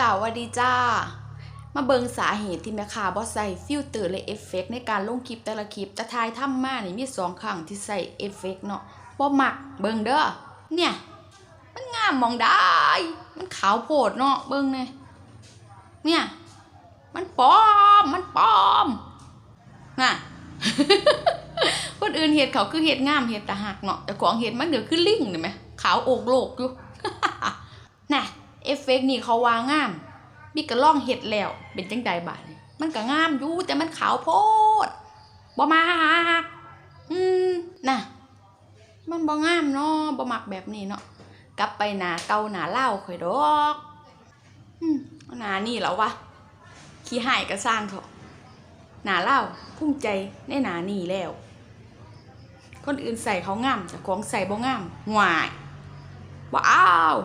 จ้าวัสดีจ้า มาเบิงสาเหตุที่แม่ค้าบ่ใส่ฟิลเตอร์และเอฟเฟกต์ในการลงคลิปแต่ละคลิปแต่ทายทำมานี่มีสองครั้งที่ใส่เอฟเฟกต์เนาะบ่มักเบิงเด้อเนี่ย มันงามมองได้ มันขาวโพดเนาะเบิงเนี่ยเนี่ย มันปลอมมันปลอมน่ะคนอื่นเห็ดเขาคือเห็ดงามเห็ดตะหักเนาะแต่ของเห็ดมันเดี๋ยวคือลิ่งเห็นไหมขาวโอกโลกอยู่ อฟเฟกต์นี่เขาวางงาม มีกระล่องเห็ดแล้ว เป็นจังใดบาดนี่มันก็งามอยู่แต่มันขาวโพดบ่มากอืมน่ะ มันบ่งามเนาะบ่มักแบบนี้เนาะกลับไปหนาเก่าหนาเล่าวข่อยดอกอืมเอาหนานี่แล้ววะขี้หายก็สร้างเถอะหนาเล่าวภูมิใจในหนานี่แล้ว คนอื่นใส่เขางามแต่ของใส่บ่งามหวายว้าว